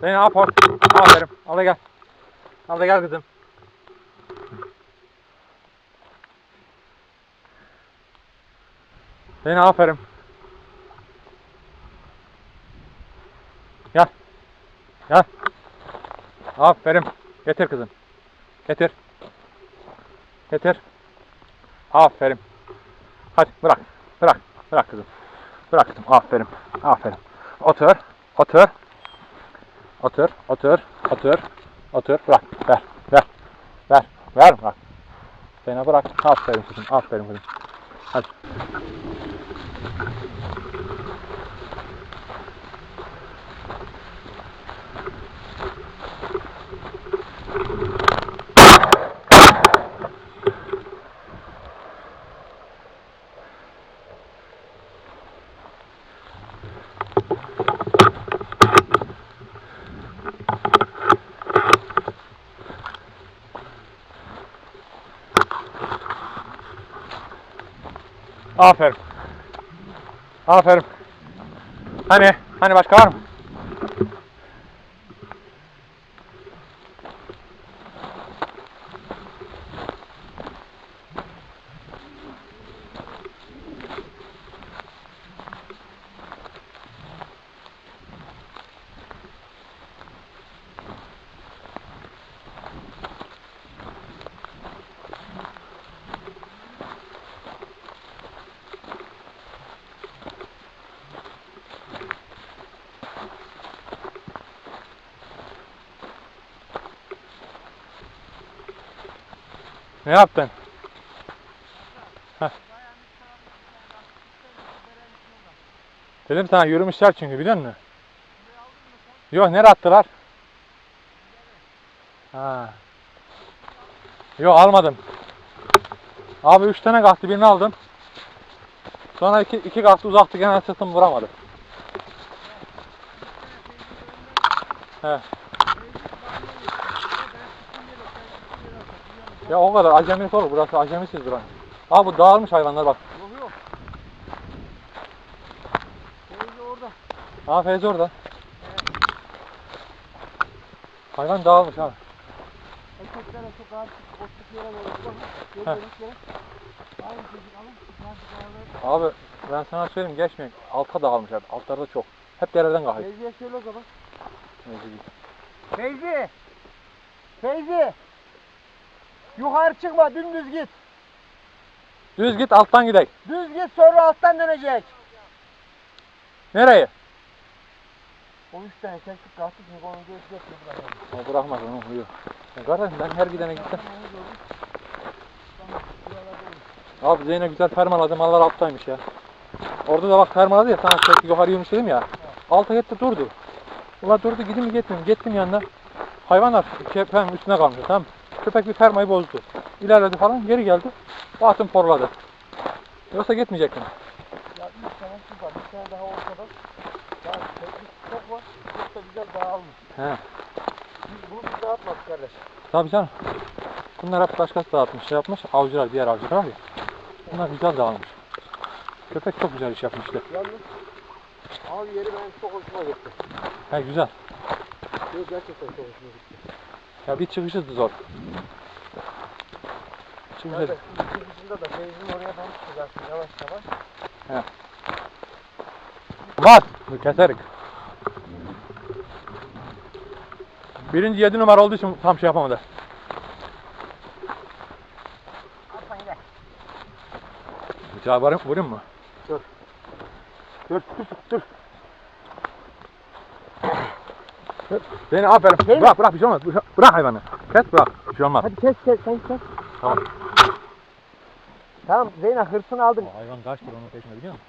Zeynep aport. Aferin. Al da gel. Al da gel kızım. Zeynep aferin. Gel. Gel. Aferin. Getir kızım. Getir. Getir. Aferin. Hadi bırak. Bırak. Bırak kızım. Bırak kızım. Aferin. Aferin. Otur. Otur. Otur. Otur. Otur. Otur. Bırak. Ver. Ver. Ver. Ver. Bırak. Seni bırak. Aferin kızım. Aferin kızım. Hadi. Aferin. Aferin. Hani? Hani başka var mı? Ne yaptın? Heh. Dedim sana yürümüşler çünkü biliyor musun? Yok nereye attılar? Ha. Yok almadım. Abi üç tane kalktı birini aldım. Sonra iki, iki kalktı uzaktı gene sırtım vuramadı. He. Ya o kadar acemilik olur burası acemisiz buranın. Abi bu dağılmış hayvanlar bak. Yok yok. Teyze orada. Ha Feyzi orada. Hayvan dağılmış abi. Erkeklere çok ağır boşluk yere yere. Aynı çocuk alın. Abi ben sana söyleyeyim geçmeyin. Alta dağılmış abi. Altlarda çok. Hep dereden kalkıyor. Teyzeye söyle o zaman. Git. Feyzi! Feyzi! Yukarı çıkma dümdüz git. Düz git alttan gidelim. Düz git sonra alttan dönecek. Nereye? O üç tane çektik kalktık çünkü onu göz yapıyor bırakalım. O bırakmaz onu uyuyor. Ya kardeşim ben her gidene gittim. Abi Zeynep güzel fermaladı. Mallar alttaymış ya. Orada da bak fermaladı ya sana sürekli yukarı yürümüş dedim ya. Alta gitti durdu. Ula durdu gidin mi gitmeyeyim. Gittim yanına. Hayvanlar kepeğin üstüne kalmış tamam mı? Köpek bir fermayı bozdu. İlerledi falan geri geldi. Batın porladı. Yoksa gitmeyecektim. Ya. Bir tane daha ortada. Ya teknik çok var. Çok da güzel dağılmış. He. Biz bunu biz dağıtmadık kardeş. Tabii canım. Bunlar hep başkası dağıtmış, şey yapmış. Avcılar, diğer avcılar var ya. Bunlar güzel dağılmış. Köpek çok güzel iş yapmıştı. Yalnız abi yeri benim çok hoşuma gitti. He güzel. Yok gerçekten çok hoşuma gitti. Ya bir çıkışı zor. Çıkışı. Nerede? İkincisinde de Feyzi'nin oraya doğru çıkacaksın yavaş yavaş. Var. Bu keserik. Birinci yedi numara olduğu için tam şey yapamadı. Bıçağı vurayım mı? Dur. Dur, dur, dur. Beni aferin. Mi? Bırak, bırak bir şey olmaz. Bırak, bırak hayvanı. Kes bırak. Bir şey olmaz. Hadi kes kes sen kes. Tamam. Tamam Zeynep hırsını aldın. O hayvan kaçtır onun peşinde biliyor musun?